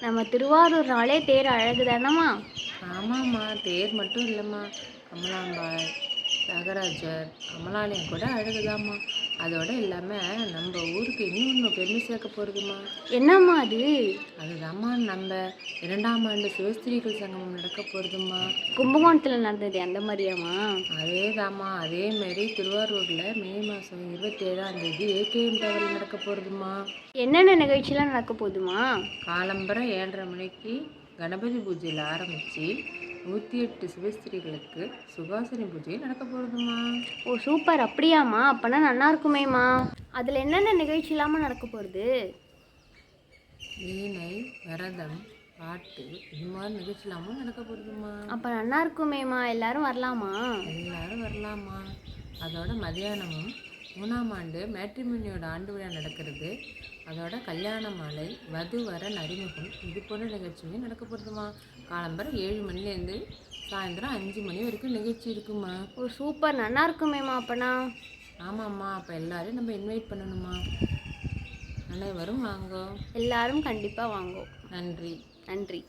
நம்ம திருவாரூர்னாலே தேர் அழகு தானம்மா ஆமாம்மா தேர் மட்டும் இல்லைம்மா. கமலாம்பாள் தியாகராஜர் கமலாலயம் கூட அழகுதாம்மா. அதோட இல்லாமல் நம்ம ஊருக்கு இன்னொன்று பெருமை சேர்க்க போகிறதுமா என்னம்மா அது? அதுதாம்மா நம்ம இரண்டாம் ஆண்டு சிவஸ்திரீகள் சங்கமம் நடக்க போகிறதுமா கும்பகோணத்தில் நடந்தது அந்த மாதிரியாம்மா? அதே மாதிரி திருவாரூரில் மே மாதம் இருபத்தேழாம் தேதி ஏகேஎம் டவரில் நடக்க போகிறதுமா என்னென்ன நிகழ்ச்சிலாம் நடக்க போகுதுமா காலம்பரம் ஏழரை மணிக்கு கணபதி பூஜையில் ஆரம்பித்து நூற்றி எட்டு சிவஸ்திரிகளுக்கு சுகாசினி பூஜை நடக்க போகிறதுமா ஓ சூப்பர். அப்படியாம்மா. அப்போனா நல்லா இருக்குமேம்மா. அதில் என்னென்ன நிகழ்ச்சிலாமா நடக்க போகுது வீணை விரதம் பாட்டு இது மாதிரி நிகழ்ச்சிலாமும் நடக்க போகிறதுமா அப்போ நல்லா இருக்குமேம்மா. எல்லாரும் வரலாமா? எல்லாரும் வரலாமா? அதோட மதியானமும் மூணாம் ஆண்டு மேட்ரிமோனியோட ஆண்டு விழா நடக்கிறது. அதோட கல்யாண மாலை வது வரன் அறிமுகம் இது போன்ற நிகழ்ச்சியும் நடக்க போகிறதுமா காலம்பரம் ஏழு மணிலேருந்து சாயந்தரம் அஞ்சு மணி வரைக்கும் நிகழ்ச்சி இருக்குமா? ஓ சூப்பர். நல்லா இருக்குமேம்மா அப்போனா? ஆமாம்மா. அப்போ எல்லாரையும் நம்ம இன்வைட் பண்ணணுமா? அனைவரும் வாங்கோ. எல்லாரும் கண்டிப்பாக வாங்கோ. நன்றி. நன்றி.